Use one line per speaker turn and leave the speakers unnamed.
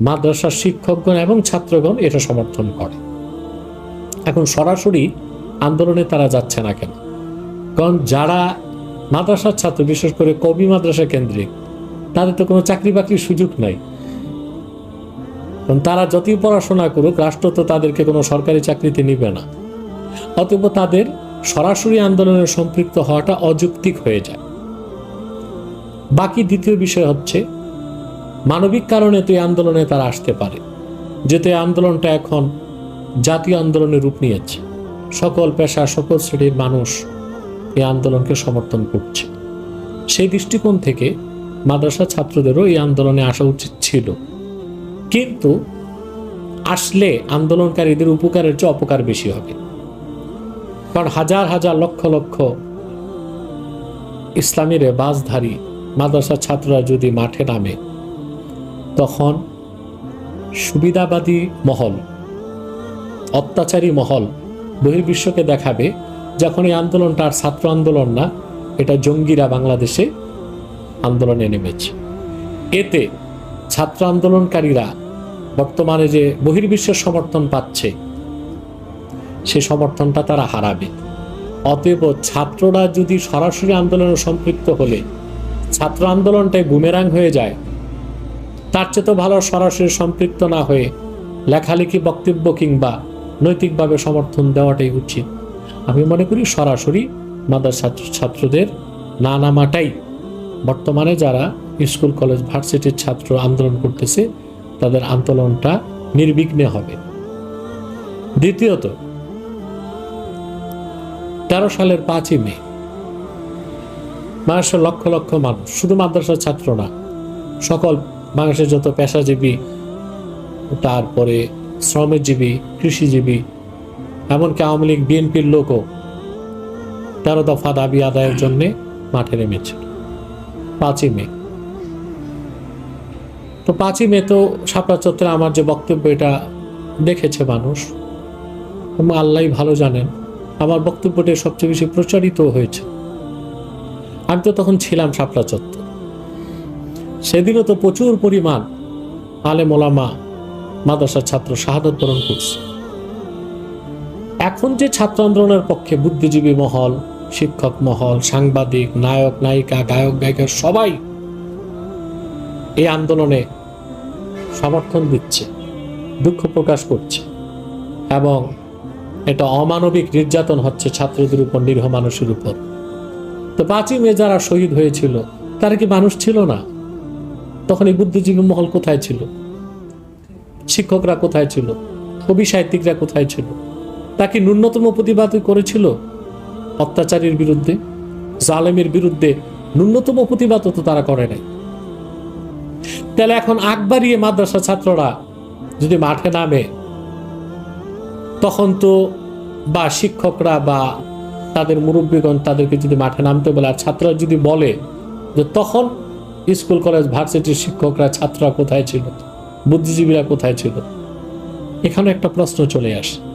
মাদ্রাসার শিক্ষকগণ এবং ছাত্রগণ এটা সমর্থন করে। এখন সরাসরি আন্দোলনে তারা যাচ্ছে না কেন? কারণ যারা মাদ্রাসার ছাত্র, বিশেষ করে কবি মাদ্রাসা কেন্দ্রিক, তাদের তো কোনো চাকরি বাকরির সুযোগ নাই। কারণ তারা যতই পড়াশোনা করুক, রাষ্ট্র তো তাদেরকে কোনো সরকারি চাকরিতে নিবে না। অতএব তাদের সরাসরি আন্দোলনে সম্পৃক্ত হওয়াটা অযৌক্তিক হয়ে যায়। বাকি দ্বিতীয় বিষয় হচ্ছে মানবিক কারণে তো এই আন্দোলনে তারা আসতে পারে। যেহেতু এই আন্দোলনটা এখন জাতীয় আন্দোলনের রূপ নিয়েছে। সকল পেশা, সকল শ্রেণির মানুষ এই আন্দোলনকে সমর্থন করছে। সেই দৃষ্টিকোণ থেকে মাদ্রাসা ছাত্রদেরও এই আন্দোলনে আসা উচিত ছিল। কিন্তু আসলে আন্দোলনকারীদের উপকারের চেয়ে অপকার বেশি হবে। কারণ হাজার হাজার লক্ষ লক্ষ ইসলামী রেবাজধারী মাদ্রাসা ছাত্ররা যদি মাঠে নামে তখন সুবিধাবাদী মহল, অত্যাচারী মহল বহির্বিশ্বকে দেখাবে যখন এই আন্দোলনটা আর ছাত্র আন্দোলন না, এটা জঙ্গিরা বাংলাদেশে আন্দোলনে নেমেছে। এতে ছাত্র আন্দোলনকারীরা বর্তমানে যে বহির্বিশ্বের সমর্থন পাচ্ছে, সে সমর্থনটা তারা হারাবে। অতএব ছাত্ররা যদি সরাসরি আন্দোলনে সম্পৃক্ত হলে, ছাত্র আন্দোলনটাই বুমেরাং হয়ে যায়। তার চেয়ে তো ভালো সরাসরি সম্পৃক্ত না হয়ে লেখালেখি, বক্তব্য কিংবা নৈতিকভাবে সমর্থন দেওয়াটাই উচিত। আমি মনে করি সরাসরি মাদ্রাসা ছাত্রদের না নামাটাই। বর্তমানে যারা স্কুল, কলেজ, ভার্সিটির ছাত্র আন্দোলন করতেছে, তাদের আন্দোলনটা নির্বিঘ্নে হবে। দ্বিতীয়ত, তেরো সালের পাঁচই মে মানুষের লক্ষ লক্ষ মানুষ, শুধু মাদ্রাসার ছাত্র না, সকল বাংলাদেশের যত পেশাজীবী, তারপরে শ্রমজীবী, কৃষিজীবী, এমনকি আওয়ামী লীগ, বিএনপির লোকও তেরো দফা দাবি আদায়ের জন্য মাঠে নেমেছিল। পাঁচই মে। তো পাঁচই মে তো শাপলা চত্বরে আমার যে বক্তব্য, এটা দেখেছে মানুষ এবং আল্লাহ ভালো জানেন। আমার বক্তব্যটা সবচেয়ে বেশি প্রচারিত হয়েছে। আমি তো তখন ছিলাম শাপলা চত্বর। সেদিনও তো প্রচুর পরিমাণ আলে মোলামা মাদ্রাসার ছাত্র শাহাদত বরণ করছে। এখন যে ছাত্র আন্দোলনের পক্ষে বুদ্ধিজীবী মহল, শিক্ষক মহল, সাংবাদিক, নায়ক, নায়িকা, গায়ক গায়িকা সবাই এই আন্দোলনে সমর্থন দিচ্ছে, দুঃখ প্রকাশ করছে এবং এটা অমানবিক নির্যাতন হচ্ছে ছাত্রদের উপর, নিরীহ মানুষের উপর। তো পাঁচই মে যারা শহীদ হয়েছিল, তারা কি মানুষ ছিল না? তখন এই বুদ্ধিজীবী মহল কোথায় ছিল? শিক্ষকরা কোথায় ছিল? কবি সাহিত্যিকরা কোথায় ছিল? তাকে ন্যূনতম প্রতিবাদ করেছিল? অত্যাচারীর বিরুদ্ধে? জালেমের বিরুদ্ধে ন্যূনতম প্রতিবাদ তো তারা করে নাই। তাহলে এখন আগ বাড়িয়ে মাদ্রাসা ছাত্ররা যদি মাঠে নামে, তখন তো বা শিক্ষকরা বা তাদের মুরব্বীগণ তাদেরকে যদি মাঠে নামতে বলে, আর ছাত্ররা যদি বলে যে তখন স্কুল, কলেজ, ভার্সিটির শিক্ষকরা, ছাত্ররা কোথায় ছিল? বুদ্ধিজীবীরা কোথায় ছিল? এখানে একটা প্রশ্ন চলে আসে।